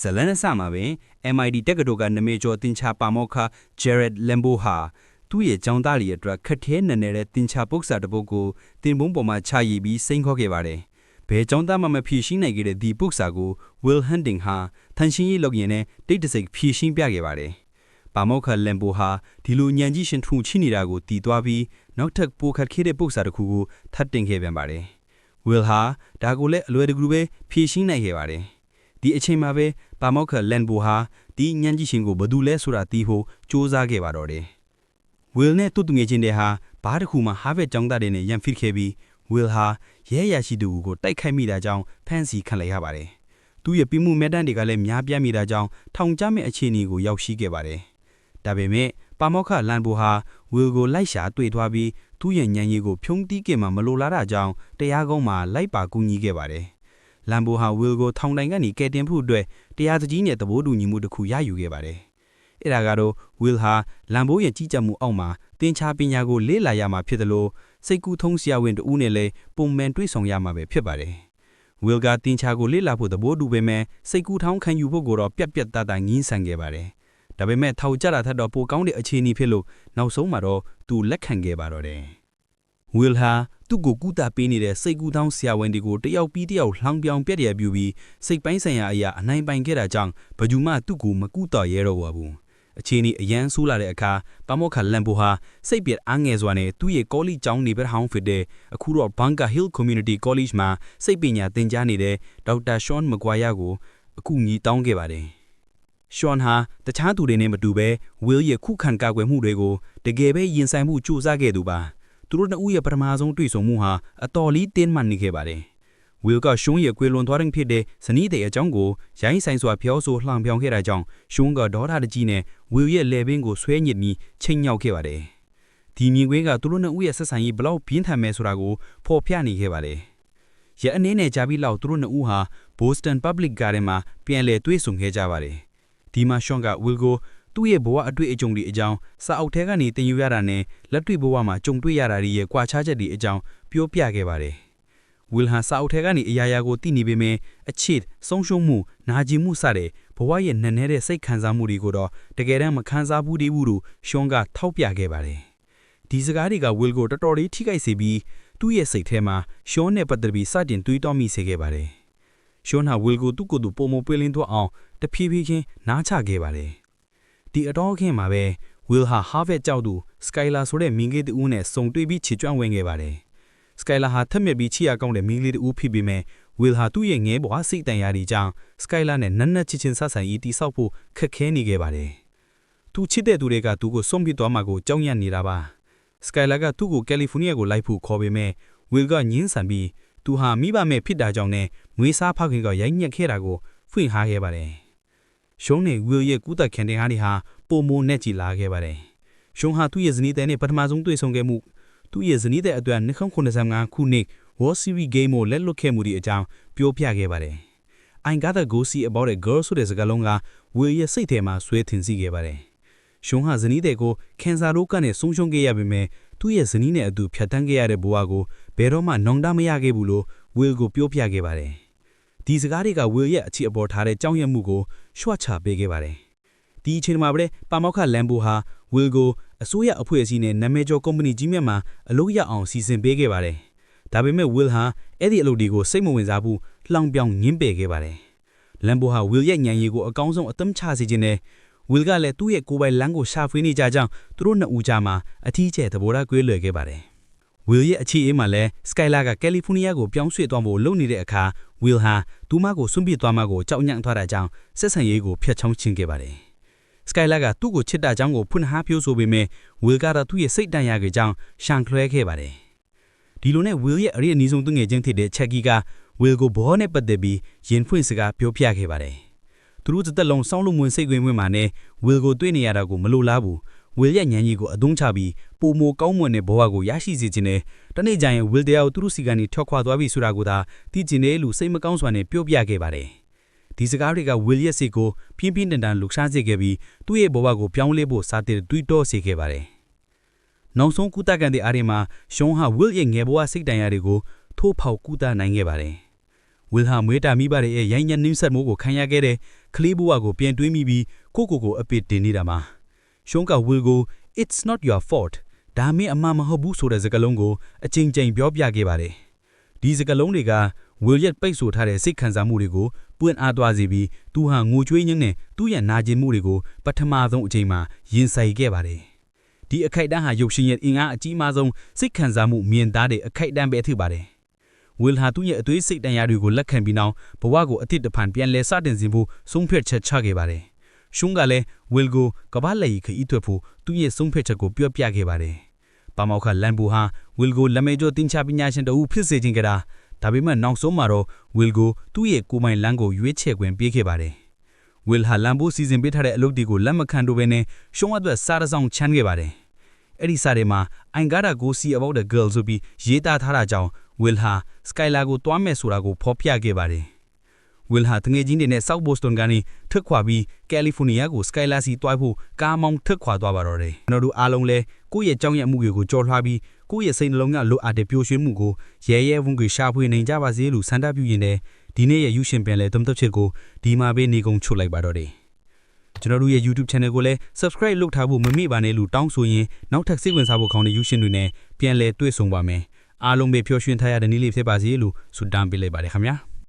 ဇလန်အစမှာပင် MIT တက္ကသိုလ်ကနမေကျော်တင်ချာပါမောက္ခ Jared Lambo ဟာသူ့ရဲ့ကျောင်းသားတွေအတွက်ခက်ခဲနက်နဲတဲ့တင်ချာပု္ပ္ပစာတစ်ပုဒ်ကိုတင်ပုံးပေါ်မှာခြာရည်ပြီးစိန်ခေါ်ခဲ့ပါတယ်။ဘယ်ကျောင်းသားမှမဖြေရှင်းနိုင်ခဲ့တဲ့ဒီပု္ပ္ပစာကို Will Hunting ဟာထန်ရှင်းရေးလုပ်ရင်နဲ့တိတ်တဆိတ်ဖြေရှင်းပြခဲ့ပါတယ်။ပါမောက္ခ Lambo ဟာဒီလိုညံကြီးရှင်ထူချိနေတာကိုတည်သွားပြီးနောက်ထပ်ပိုခက်ခဲတဲ့ပု္ပ္ပစာတစ်ခုကိုထပ်တင်ခဲ့ပြန်ပါတယ်။ Will ဟာဒါကိုလည်းအလွယ်တကူပဲဖြေရှင်းနိုင်ခဲ့ပါတယ်။ ဒီအချိန်မှာပဲပါမောက္ခ Lambo ဟာဒီညံကြီးရှင်ကိုဘယ်သူလဲဆိုတာသိဖို့စူးစမ်းခဲ့ပါတော့တယ်။ Will နဲ့တူတူငယ်ချင်းတွေဟာဘားတစ်ခုမှ Harvard ကျောင်းသားတွေနဲ့ရန်ဖြစ်ခဲ့ပြီး Will ဟာရဲရရှိသူကိုတိုက်ခိုက်မိတာကြောင့်ဖမ်းဆီးခံလိုက်ရပါတယ်။သူ့ရဲ့ပြမှုမဲ့တန်းတွေကလည်းများပြားမိတာကြောင့်ထောင်ကျမဲ့အခြေအနေကိုရောက်ရှိခဲ့ပါတယ်။ဒါပေမဲ့ပါမောက္ခလန်ဘိုဟာ Will ကိုလိုက်ရှာတွေ့သွားပြီးသူ့ရဲ့ညံရီကိုဖြုံးတီးခဲ့မှမလိုလားတာကြောင့်တရားကုန်းမှာလိုက်ပါကူညီခဲ့ပါတယ်။ လန်ဘိုဟာ Will ကိုထောင်တိုင်ကနေကယ်တင်ဖို့အတွက်တရားသူကြီးနဲ့သဘောတူညီမှုတစ်ခုရယူခဲ့ပါတယ်။အဲဒါကတော့ Will ဟာလန်ဘိုရဲ့ကြီးကြပ်မှုအောက်မှာတင်ချာပညာကိုလေ့လာရမှာဖြစ်တယ်လို့စိတ်ကူးထုံးဆရာဝန်တဦးနဲ့လည်းပုံမှန်တွေ့ဆုံရမှာပဲဖြစ်ပါတယ်။ Will ကတင်ချာကိုလေ့လာဖို့သဘောတူပေမဲ့စိတ်ကူးထောင်းခံယူဖို့ကိုတော့ပြက်ပြက်သားသားငင်းဆန်ခဲ့ပါတယ်။ဒါပေမဲ့ထောက်ကြတာထက်တော့ပိုကောင်းတဲ့အခြေအနေဖြစ်လို့နောက်ဆုံးမှာတော့သူလက်ခံခဲ့ပါတော့တယ်။ Will ဟာသူ့ကိုကူတာပေးနေတဲ့စိတ်ကူးထောင်းဆရာဝန်တွေကိုတယောက်ပြီးတယောက်လှောင်ပြောင်ပြက်ရပြူပြီးစိတ်ပိုင်းဆိုင်ရာအရာအနိုင်ပိုင်ခဲ့တာကြောင့်ဘယ်သူမှသူ့ကိုမကူတော့ရဲတော့ဘူး။အခြေအနေအရန်ဆိုးလာတဲ့အခါပမောက္ခလန်ဘိုဟာစိတ်ပြက်အားငယ်စွာနဲ့သူ့ရဲ့ကောလိကျောင်းနေဘက်ဟောင်းဖြစ်တဲ့အခုတော့ Bunker Hill Community College မှာစိတ်ပညာသင်ကြားနေတဲ့ဒေါက်တာရှွန်မကွာယာကိုအခုညီတောင်းခဲ့ပါတယ်။ Sean ဟာတခြားသူတွေနဲ့မတူဘဲ Will ရဲ့ခုခံကာကွယ်မှုတွေကိုတကယ်ပဲရင်ဆိုင်မှုစူးစမ်းခဲ့သူပါ သူတို့နှစ်ဦးရဲ့ပထမဆုံးတွေ့ဆုံမှုဟာအတော်လေးတင်းမှန်နေခဲ့ပါတယ်။ Will က Sean ရဲ့ကွေလွန်သွားတဲ့ဖြစ်တဲ့ဇနီးတဲ့အကြောင်းကိုရိုင်းဆိုင်စွာပြောဆိုလှောင်ပြောင်ခဲ့တာကြောင့် Sean ကဒေါသတကြီးနဲ့ Will ရဲ့လေဘင်းကိုဆွဲညစ်ပြီးချိန်ညောက်ခဲ့ပါတယ်။ဒီမြင်ကွင်းကသူတို့နှစ်ဦးရဲ့ဆက်ဆံရေးဘလောက်ပြင်းထန်မဲဆိုတာကိုဖော်ပြနေခဲ့ပါတယ်။ရအနေနဲ့ကြာပြီးလောက်သူတို့နှစ်ဦးဟာ Boston Public Garden မှာပြန်လည်တွေ့ဆုံခဲ့ကြပါတယ်။ဒီမှာ Sean က Will ကို သူ့ရဲ့ဘဝအတွေ့အကြုံတွေအကြောင်းစာအုပ်ထဲကနေသင်ယူရတာနဲ့လက်တွေ့ဘဝမှာကြုံတွေ့ရတာတွေရဲ့ကွာခြားချက်တွေအကြောင်းပြောပြခဲ့ပါတယ်။ Will ဟာစာအုပ်ထဲကနေအရာရာကိုသိနေပေမဲ့အချစ်ဆုံးရှုံးမှုနာကျင်မှုစတဲ့ဘဝရဲ့နက်နဲတဲ့စိတ်ခံစားမှုတွေကိုတော့တကယ်တမ်းမခံစားဘူးသေးဘူးလို့ Sean ကထောက်ပြခဲ့ပါတယ်။ဒီစကားတွေက Will ကိုတော်တော်လေးထိခိုက်စေပြီးသူ့ရဲ့စိတ်ထဲမှာ Sean နဲ့ပတ်သက်ပြီးစတင်တွေးတောမိစေခဲ့ပါတယ်။ Sean ဟာ Will ကိုသူ့ကိုယ်သူပုံမပွေးလင်းသွားအောင်တဖြည်းဖြည်းချင်းနားချခဲ့ပါတယ်။ ဒီအတော်ခင်းမှာပဲ Will ဟာ Harvard ကျောက်သူ Skylar ဆိုတဲ့မိန်းကလေးတဦးနဲ့စုံတွေ့ပြီးချစ်ကြွဝင်ခဲ့ပါတယ်။ Skylar ဟာထက်မြက်ပြီးချစ်ရကောင်းတဲ့မိန်းကလေးတဦးဖြစ်ပေမဲ့ Will ဟာသူ့ရဲ့ငဲဘွားစိတ်တန်ရာတွေကြောင့် Skylar နဲ့နက်နက်ချစ်ချင်းဆက်ဆံရေးတိဆောက်ဖို့ခက်ခဲနေခဲ့ပါတယ်။သူချစ်တဲ့သူတွေကသူ့ကိုဆုံးပြစ်သွားမှာကိုကြောက်ရွံ့နေတာပါ။ Skylar ကသူ့ကိုကယ်လီဖိုးနီးယားကိုလိုက်ဖို့ခေါ်ပေမဲ့ Will ကညှင်းဆန်ပြီးသူဟာမိဘမဲ့ဖြစ်တာကြောင့်နဲ့မွေးစားဖခင်ကရိုက်ညက်ခဲ့တာကိုဖွင့်ထားခဲ့ပါတယ်။ ရှုံးနဲ့ Will ရဲ့ကူးသက်ခံတဲ့ဟာတွေဟာပုံမနဲ့ကြည်လာခဲ့ပါတယ်။ရှုံးဟာသူ့ရဲ့ဇနီးတဲ့နဲ့ပထမဆုံးတွေ့ဆုံခဲ့မှုသူ့ရဲ့ဇနီးတဲ့အတွက်1985ခုနှစ် World Series Game ကိုလက်လွတ်ခဲ့မှုဒီအကြောင်းပြောပြခဲ့ပါတယ်။ I got to go see about a girl ဆိုတဲ့စကားလုံးက Will ရဲ့စိတ်ထဲမှာဆွဲထင်စီခဲ့ပါတယ်။ရှုံးဟာဇနီးတဲ့ကိုကန်ဆာရိုးကနေဆုံးရှုံးခဲ့ရပေမဲ့သူ့ရဲ့ဇနီးနဲ့အတူဖြတ်တန်းခဲ့ရတဲ့ဘဝကိုဘယ်တော့မှနှောင်တမရခဲ့ဘူးလို့ Will ကိုပြောပြခဲ့ပါတယ်။ ဒီစကားတွေက Will ရဲ့အချစ်အပေါ်ထားတဲ့ကြောင်းရမှုကိုရှွတ်ချပေးခဲ့ပါတယ်။ဒီအချိန်မှာပဲပါမောက္ခလန်ဘိုဟာ Will ကိုအစိုးရအဖွဲ့အစည်းနဲ့နာမည်ကျော်ကုမ္ပဏီကြီးမြတ်မှာအလုပ်ရအောင်စီစဉ်ပေးခဲ့ပါတယ်။ဒါပေမဲ့ Will ဟာအဲ့ဒီအလုပ်တွေကိုစိတ်မဝင်စားဘူးလှောင်ပြောင်ငင်းပယ်ခဲ့ပါတယ်။လန်ဘိုဟာ Will ရဲ့ညံရီကိုအကောင်းဆုံးအသုံးချစေခြင်းနဲ့ Will ကလည်းသူ့ရဲ့ကိုယ်ပိုင်လမ်းကိုရှာဖွေနေကြကြောင်းသူတို့နှစ်ဦးကြားမှာအထီးကျဲသဘောထားကွဲလွဲခဲ့ပါတယ်။ Will ရဲ့အခြေအေးမှာလည်း Skylar ကကယ်လီဖိုးနီးယားကိုပြောင်းရွှေ့သွားဖို့လုပ်နေတဲ့အခါ Will ဟာသူမကိုစွန့်ပစ်သွားမှကိုကြောက်ညံ့သွားတာကြောင့်ဆက်ဆံရေးကိုဖျက်ချောင်းချင်းခဲ့ပါတယ်။ Skylar ကသူ့ကိုချစ်တာကြောင့်ကိုဖွင့်ဟာပြောဆိုပေမဲ့ Will ကတော့သူ့ရဲ့စိတ်တန်ရာကြောင့်ရှန်ခွဲခဲ့ပါတယ်။ဒီလိုနဲ့ Will ရဲ့အရေးအနည်းဆုံးသူငယ်ချင်းဖြစ်တဲ့ Chucky က Will ကိုဘောနဲ့ပတ်သက်ပြီးရင်ဖွင့်စကားပြောပြခဲ့ပါတယ်။သူတို့တစ်သက်လုံးစောင်းလုံးဝင်စိတ်ဝင်ဝင်မှာနဲ့ Will ကိုတွေ့နေရတာကိုမလိုလားဘူး။ Will ရဲ့ညံကြီးကိုအသုံးချပြီးပုံမကောင်းမွန်တဲ့ဘဝကိုရရှိစေခြင်းနဲ့တနေ့ကျရင် Will တရားကိုသူတို့စီကနေထွက်ခွာသွားပြီဆိုတာကိုသာသိကျင်တယ်လို့စိတ်မကောင်းစွာနဲ့ပြောပြခဲ့ပါတယ်။ဒီစကားတွေက Will ရဲ့စိတ်ကိုပြင်းပြင်းထန်ထန်လှုပ်ရှားစေခဲ့ပြီးသူ့ရဲ့ဘဝကိုပြောင်းလဲဖို့စာတင်တွေးတောစေခဲ့ပါတယ်။နောက်ဆုံးကုသကန်တဲ့အားတွေမှာရှုံးဟာ Will ရဲ့ငယ်ဘဝစိတ်တန်ရာတွေကိုထိုးဖောက်ကုသနိုင်ခဲ့ပါတယ်။ဝီလဟာမွေးတာမိဘတွေရဲ့ရိုင်းညံနှင်းဆက်မှုကိုခံရခဲ့တဲ့ကလေးဘဝကိုပြန်တွေးမိပြီးကိုကိုကိုအပစ်တင်နေတာမှာ ရှုံးကဝီလကို it's not your fault ဒါမင်းအမှန်မဟုတ်ဘူးဆိုတဲ့စကားလုံးကိုအချိန်ချင်းပြောပြခဲ့ပါတယ်ဒီစကားလုံးတွေကဝီလ်ရက်ပိတ်ဆို့ထားတဲ့စိတ်ခံစားမှုတွေကိုပွင့်အားသွားစေပြီးသူဟာငိုကြွေးရင်းနဲ့သူ့ရဲ့နာကျင်မှုတွေကိုပထမဆုံးအချိန်မှာရင်ဆိုင်ခဲ့ပါတယ်ဒီအခိုက်အတန့်ဟာရုပ်ရှင်ရဲ့အင်အားအကြီးမားဆုံးစိတ်ခံစားမှုမြင်သားတဲ့အခိုက်အတန့်ပဲဖြစ်ပါတယ်ဝီလ်ဟာသူ့ရဲ့အသွေးစိတ်တန်ရာတွေကိုလက်ခံပြီးနောက်ဘဝကိုအသစ်တစ်ဖန်ပြန်လဲစတင်စေဖို့ဆုံးဖြတ်ချက်ချခဲ့ပါတယ်။ ရှုံးကလည်းဝီလ်ကိုကမ္ဘာလက်ရီခရီးထွက်ဖို့သူ့ရဲ့ဆုံးဖြတ်ချက်ကိုပြောပြခဲ့ပါတယ်။ပါမောက္ခလန်ဘူဟာဝီလ်ကိုလက်မေကျော်တင်ချပညာရှင်တဦးဖြစ်စေခြင်းကတာဒါပေမဲ့နောက်ဆုံးမှာတော့ဝီလ်ကိုသူ့ရဲ့ကိုယ်ပိုင်လမ်းကိုရွေးချယ်ခွင့်ပေးခဲ့ပါတယ်။ဝီလ်ဟာလန်ဘူစီစဉ်ပေးထားတဲ့အလုပ်တွေကိုလက်မခံတော့ဘဲနဲ့ရှုံးအတွက်စားရဆောင်ချမ်းခဲ့ပါတယ်။အဲ့ဒီစာထဲမှာ I gotta go see about the girl ဆိုပြီးရေးသားထားတာကြောင့် Will ဟာ Skylar ကိုတွားမယ်ဆိုတာကိုဖော်ပြခဲ့ပါတယ်။ Will ဟာတငယ်ချင်းတွေနဲ့ South Boston ကနေထွက်ခွာပြီး California ကို Skylar စီတွားဖို့ကားမောင်းထွက်ခွာသွားပါတော့တယ်။ကျွန်တော်တို့အားလုံးလည်းကိုယ့်ရဲ့ကြောင်းရမှုတွေကိုကြော်လွှားပြီးကိုယ့်ရဲ့စိတ်နှလုံးကလိုအပ်တဲ့ပျော်ရွှင်မှုကိုရဲရဲဝံ့ကိုရှာဖွေနိုင်ကြပါစေလို့ဆန္ဒပြုရင်းနဲ့ဒီနေ့ရဲ့ You ရှင်ပင်လေတုံးသက်ချက်ကိုဒီမှာပဲနေကုန်ချုပ်လိုက်ပါတော့တယ်။ကျွန်တော်တို့ရဲ့ YouTube Channel ကိုလည်း Subscribe လုပ်ထားဖို့မမေ့ပါနဲ့လို့တောင်းဆိုရင်းနောက်ထပ်စိတ်ဝင်စားဖို့ကောင်းတဲ့ You ရှင်တွေနဲ့ပြန်လည်တွေ့ဆုံပါမယ်အားလုံးပဲပျော်ရွှင်ထားရတဲ့နေ့လေးဖြစ်ပါစေလို့ဆုတောင်းပေးလိုက်ပါတယ်ခင်ဗျာ။